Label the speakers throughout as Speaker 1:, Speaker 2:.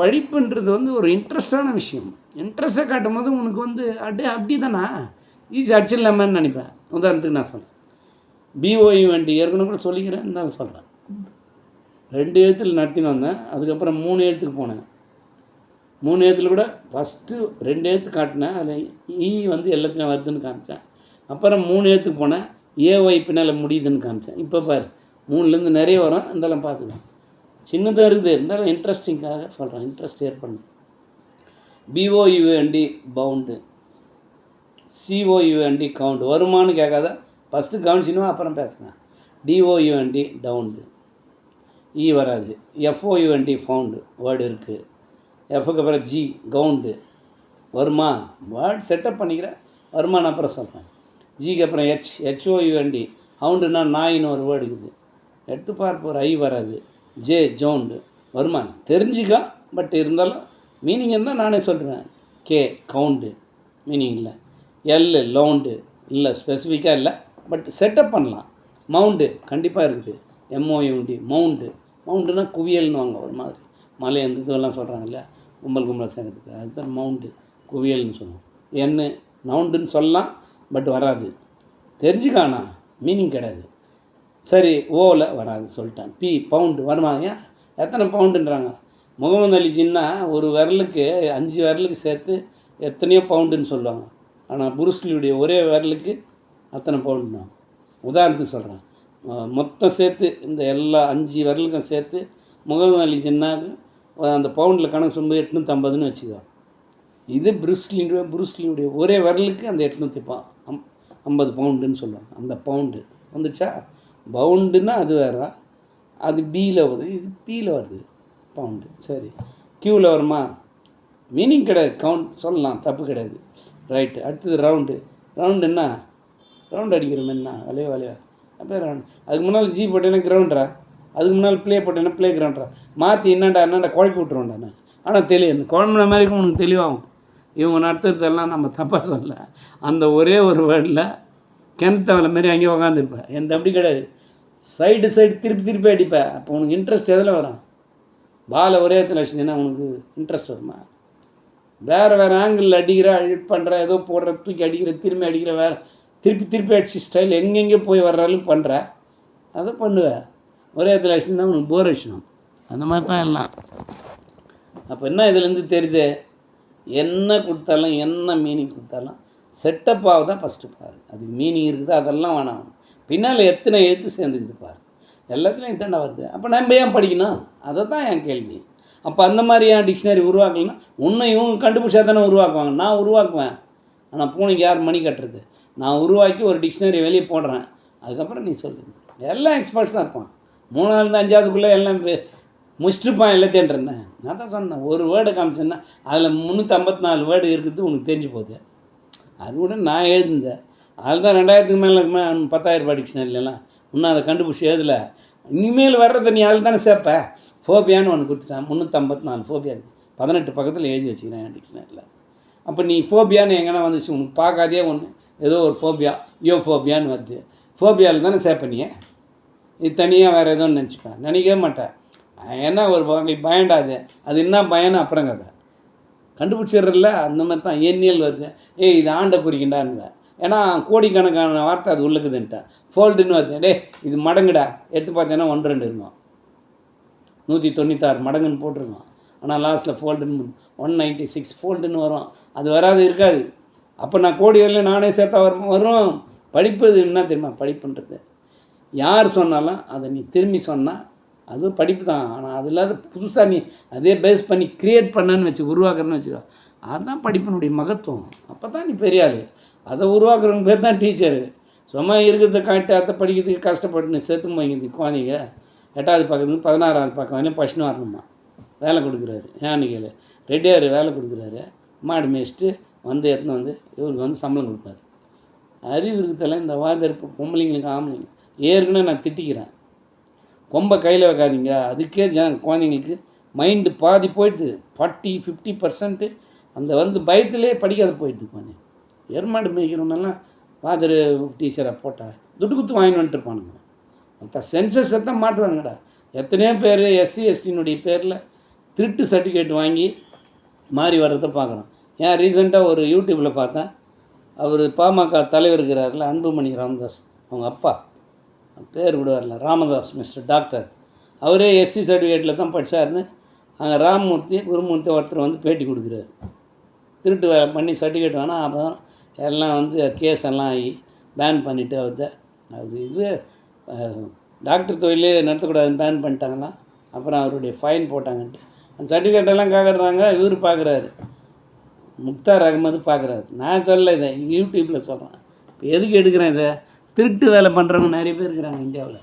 Speaker 1: படிப்புன்றது வந்து ஒரு இன்ட்ரெஸ்டான விஷயம். இன்ட்ரெஸ்ட்டை காட்டும் போது உனக்கு வந்து அப்படியே அப்படி தானா ஈஸி அடிச்சிடலாமான்னு நினைப்பேன். உதாரணத்துக்கு நான் சொல்கிறேன் பிஓஇ வண்டி ஏற்கனவே கூட சொல்லிக்கிறேன் இருந்தாலும் சொல்கிறேன் ரெண்டு எழுத்தில் நடத்தின்னு வந்தேன் அதுக்கப்புறம் மூணு எழுத்துக்கு போனேன். மூணு எழுத்துல கூட ஃபஸ்ட்டு ரெண்டு எழுத்து காட்டினேன் அதில் இ e வந்து எல்லாத்தையும் வருதுன்னு காமிச்சேன். அப்புறம் மூணு எழுத்துக்கு போனேன் ஏஒய் பின்னால் முடியுதுன்னு காமிச்சேன். இப்போ பாரு மூணுலேருந்து நிறைய வரும் இருந்தாலும் பார்த்துக்கலாம் சின்னதாக இருக்குது. இருந்தாலும் இன்ட்ரெஸ்டிங்காக சொல்கிறேன் இன்ட்ரெஸ்ட் ஏற்படணும். பிஓயுஎன்டி பவுண்டு சிஓயுஎன்டி கவுண்ட் வருமானு கேட்காத. ஃபஸ்ட்டு கவனிச்சினும் அப்புறம் பேசுகிறேன் டிஓயுஎன்டி டவுண்டு இ e வராது. எஃப்ஓயுஎன்டி ஃபவுண்டு வேர்டு இருக்குது எஃப்க்கு அப்புறம் ஜி கவுண்டு வருமா? வேர்ட் செட்டப் பண்ணிக்கிறேன். வருமானு அப்புறம் சொல்கிறேன் ஜிக்கு அப்புறம் ஹெச் ஹெச்ஓயுஎன்டி ஹவுண்டுனா நாயின்னு ஒரு வேர்டு இருக்குது. எடுத்து பார்ப்போர் ஒரு ஐ வராது. ஜே ஜோண்டு வருமானம் தெரிஞ்சுக்க பட் இருந்தாலும் மீனிங் இருந்தால் நானே சொல்கிறேன் கே கவுண்டு. மீனிங் இல்லை. எல் லவுண்டு இல்லை ஸ்பெசிஃபிக்காக இல்லை. பட் செட்டப் பண்ணலாம். மவுண்டு. கண்டிப்பாக இருக்குது எம்ஓஎம்டி மவுண்டு. மவுண்டுனா குவியல்னு வாங்க ஒரு மாதிரி. மலை அந்த இதெல்லாம் சொல்கிறாங்க கும்பல் கும்பல் சேர்க்கறதுக்கு அதுதான் மவுண்டு. குவியல்னு சொல்லுவோம். என்ன நவுண்டுன்னு சொல்லலாம் பட் வராது. தெரிஞ்சுக்கானா மீனிங் கிடையாது. சரி ஓவில் வராது சொல்லிட்டேன் பி பவுண்டு வருமா ஏன் எத்தனை பவுண்டுன்றாங்க முகமது அலி ஜின்னா ஒரு விரலுக்கு அஞ்சு விரலுக்கு சேர்த்து எத்தனையோ பவுண்டுன்னு சொல்லுவாங்க. ஆனால் புருஸ்லியுடைய ஒரே விரலுக்கு அத்தனை பவுண்டுனா உதாரணத்துக்கு சொல்கிறேன் மொத்தம் சேர்த்து இந்த எல்லா அஞ்சு விரலுக்கும் சேர்த்து முகமது அலி ஜின்னாக்கு அந்த பவுண்டில் கணக்கு சொல்லும்போது எட்நூற்றம்பதுன்னு வச்சுக்கோ இது புருஸ்லியுடைய புருஸ்லியுடைய ஒரே விரலுக்கு அந்த எட்நூற்றி பா அம் ஐம்பது பவுண்டுன்னு சொல்லுவாங்க. அந்த பவுண்டு வந்துச்சா? பவுண்டுன்னா அது வேறு. அது பியில் வருது. இது பியில் வருது. பவுண்டு. சரி. கியூவில் வருமா? மீனிங் கிடையாது. கவுண்ட் சொல்லலாம். தப்பு கிடையாது. ரைட்டு அடுத்தது ரவுண்டு ரவுண்டு என்ன? ரவுண்ட் அடிக்கிற என்ன? வலைய வலையா அப்படியே ரவுண்ட் அதுக்கு முன்னால் ஜி போட்டேன்னா கிரவுண்டரா அதுக்கு முன்னால் ப்ளே போட்டேன்னா ப்ளே கிரவுண்டரா மாற்றி என்னடா என்னடா குழப்பி விட்ருவோம்டா நான் ஆனால் தெளிவு. குழம்புன மாதிரி உனக்கு தெளிவாகும். இவங்க நடத்துறதெல்லாம் நம்ம தப்பாக சொல்லலை. அந்த ஒரே ஒரு வேர்டில் கிணத்தவளை மாரி அங்கேயே உக்காந்துருப்பேன். எந்த அப்படி கிடையாது. சைடு சைடு திருப்பி திருப்பி அடிப்பேன். அப்போ உனக்கு இன்ட்ரெஸ்ட் எதில் வரும்? பாலை ஒரே இடத்துல வச்சுருந்தீங்கன்னா உனக்கு இன்ட்ரெஸ்ட் வருமா? வேறு வேறு ஆங்கிளில் அடிக்கிற ஹிட் பண்ணுற ஏதோ போடுற தூக்கி அடிக்கிற திரும்பி அடிக்கிற வேறு திருப்பி திருப்பி அடிச்சு ஸ்டைல் எங்கெங்கே போய் வர்ற அளவுக்கு பண்ணுற அதை பண்ணுவேன். ஒரே இடத்துல வச்சுருந்தா உனக்கு போர் அடிச்சிடும். அந்த மாதிரி தான் எல்லாம். அப்போ என்ன இதுலேருந்து தெரியுது? என்ன கொடுத்தாலும் என்ன மீனிங் கொடுத்தாலும் செட்டப் தான் ஃபஸ்ட்டு பாரு. அது மீனிங் இருக்குது? அதெல்லாம் வேணாம். பின்னால் எத்தனை எழுத்து சேர்ந்துக்குது பாரு. எல்லாத்துலேயும் இதாண்டா வருது அப்போ நம்ம ஏன் படிக்கணும்? அதை தான் என் கேள்வி. அப்போ அந்த மாதிரி ஏன் டிக்ஷனரி உருவாக்கலைன்னா இன்னும் இவங்க கண்டுபிடிச்சா தானே உருவாக்குவாங்க. நான் உருவாக்குவேன். ஆனால் பூனைக்கு யார் மணி கட்டுறது? நான் உருவாக்கி ஒரு டிக்ஷனரி வெளியே போடுறேன். அதுக்கப்புறம் நீ சொல்லு. எல்லாம் எக்ஸ்பர்ட்ஸ் தான் இருப்பான் மூணாவது அஞ்சாவதுக்குள்ளே எல்லாம் வே- எல்லாத்தேன்றேன் நான் தான் சொன்னேன். ஒரு வேர்டை காமிச்சேன்னா அதில் முந்நூற்றி ஐம்பத்தி நாலு வேர்டு இருக்குது உனக்கு தெரிஞ்சு போகுது. அது கூட நான் எழுதியிருந்தேன். அதில் தான் ரெண்டாயிரத்துக்கு மேலே இருக்குமே பத்தாயிரம் ரூபாய் டிக்ஷனரிலாம் இன்னும் அதை கண்டுபிடிச்சி எழுதலை. இனிமேல் வர்றதை நீ அதில் தானே சேர்ப்ப? ஃபோபியான்னு ஒன்று கொடுத்துட்டேன். முந்நூற்றம்பத்தி நாலு ஃபோபியா பதினெட்டு பக்கத்தில் எழுதி வச்சுக்கிறேன் என் டிக்ஷனரியில் அப்போ நீ ஃபோபியான்னு எங்கன்னா வந்துச்சு உனக்கு பார்க்காதே ஒன்று ஏதோ ஒரு ஃபோபியா யோ ஃபோபியான்னு வருது. ஃபோபியாவில் தானே சேர்ப்ப நீ? இது தனியாக வேறு எதுவும் நினச்சிப்பேன் நினைக்கவே மாட்டேன் என்ன ஒரு வகை பயண்டாது அது என்ன பயன்னு அப்புறம் கதை. கண்டுபிடிச்சிடுறல அந்த மாதிரி தான். எண்ணியல் வருது? ஏய் இது ஆண்டை குறிக்கின்றான்னு ஏன்னா கோடிக்கணக்கான வார்த்தை அது உள்ளுக்குதுன்ட்டேன் ஃபோல்டுன்னு வருது. டே இது மடங்குடா. எடுத்து பார்த்தேன்னா ஒன்று ரெண்டு இருக்கும். நூற்றி தொண்ணூத்தாறு மடங்குன்னு போட்டிருக்கோம். ஆனால் லாஸ்ட்டில் ஃபோல்டுன்னு ஒன் நைன்ட்டி சிக்ஸ் ஃபோல்டுன்னு வரும். அது வராது இருக்காது. அப்போ நான் கோடி வரல நானே சேர்த்தா வரும் வரும். படிப்பது என்ன தெரியுமா? படிப்புன்றது. யார் சொன்னாலும் அதை நீ திரும்பி சொன்னால் அதுவும் படிப்பு தான். ஆனால் அது இல்லாத புதுசாக நீ அதே பேஸ் பண்ணி க்ரியேட் பண்ணன்னு வச்சு உருவாக்குறேன்னு வச்சுக்கோ அதுதான் படிப்பினுடைய மகத்துவம். அப்போ தான் நீ பெரிய ஆள். அதை உருவாக்குறவங்க பேர் தான் டீச்சரு சும்மா இருக்கிறத காட்டி அதை படிக்கிறதுக்கு கஷ்டப்பட்டு சேர்த்து வாங்கிது குழந்தைங்க. எட்டாவது பக்கத்துலேருந்து பதினாறாவது பக்கம் வரையும் பஷ்னு வரணுமா? வேலை கொடுக்குறாரு. ஏன்னு கேளு. ரெட்டியார் வேலை கொடுக்குறாரு. மாடு மேய்ச்சிட்டு வந்து எடுத்துன்னு வந்து இவருக்கு வந்து சம்பளம் கொடுப்பாரு. அறிவு இருக்கிறதெல்லாம் இந்த வாதர்ப்பு பொம்பளைங்களுக்கு ஆம்பளைங்க ஏற்கனவே நான் திட்டிக்கிறேன். கொம்பை கையில் வைக்காதீங்க. அதுக்கே ஜன குழந்தைங்களுக்கு மைண்டு பாதி போயிடுது. ஃபார்ட்டி ஃபிஃப்டி பர்சன்ட்டு அந்த வந்து பயத்திலே படிக்காத போயிட்டு குழந்தை எருமாடு மேய்க்கிறவனெல்லாம் ஃபாதர் டீச்சரை போட்டால் துட்டு குத்து வாங்கிட்டு வந்துட்டுருப்பானுங்க. மற்ற சென்சஸை தான் மாட்டுவானுங்கடா. எத்தனையோ பேர் எஸ்சி எஸ்டினுடைய பேரில் திருட்டு சர்டிஃபிகேட் வாங்கி மாறி வர்றதை பார்க்குறோம் ஏன் ரீசெண்டாக ஒரு யூடியூப்பில் பார்த்தேன். அவர் பாமக தலைவர் இருக்கிறார்ல அன்புமணி ராமதாஸ். அவங்க அப்பா. பேர் கூட வரல. ராமதாஸ் மிஸ்டர் டாக்டர் அவரே எஸ்சி சர்டிஃபிகேட்டில் தான் படித்தாருன்னு அங்கே ராமமூர்த்தி குருமூர்த்தி ஒருத்தர் வந்து பேட்டி கொடுக்குறாரு. திருட்டு வேலை பண்ணி சர்டிஃபிகேட் வேணால் அப்புறம் எல்லாம் வந்து கேஸ் எல்லாம் ஆகி பேன் பண்ணிவிட்டு அவர்த அது இது டாக்டர் தொழிலே நடத்தக்கூடாதுன்னு பேன் பண்ணிட்டாங்கன்னா அப்புறம் அவருடைய ஃபைன் போட்டாங்கன்ட்டு. அந்த சர்டிஃபிகேட் எல்லாம் கேட்குறாங்க இவர் பார்க்குறாரு முக்தார் அகமது பார்க்குறாரு நான் சொல்ல இதை யூடியூப்பில் சொல்கிறேன் இப்போ எதுக்கு எடுக்கிறேன் இதை? திருட்டு வேலை பண்ணுறவங்க நிறைய பேர் இருக்கிறாங்க இந்தியாவில்.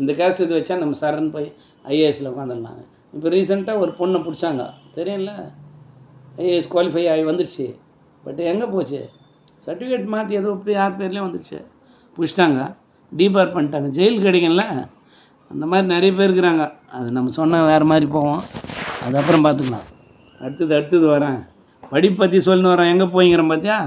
Speaker 1: இந்த கேஸ் இது வச்சா நம்ம சரண் போய் ஐஏஎஸில் உட்காந்துருந்தாங்க. இப்போ ரீசெண்டாக ஒரு பொண்ணை பிடிச்சாங்க. தெரியல ஐஏஎஸ் குவாலிஃபை ஆகி வந்துடுச்சு பட் எங்கே போச்சு? சர்டிஃபிகேட் மாற்றி ஏதோ இப்படி யார் பேர்லேயும் வந்துடுச்சு பிடிச்சிட்டாங்க. டீபார் பண்ணிட்டாங்க. ஜெயில் கிடைக்கல அந்த மாதிரி நிறைய பேர் இருக்கிறாங்க. அது நம்ம சொன்னால் வேறு மாதிரி போவோம். அது அப்புறம் பார்த்துக்கலாம். அடுத்தது அடுத்தது வரேன். படிப்பு பற்றி சொல்லணும் வரேன் எங்கே போய்ங்கிறேன் பார்த்தியா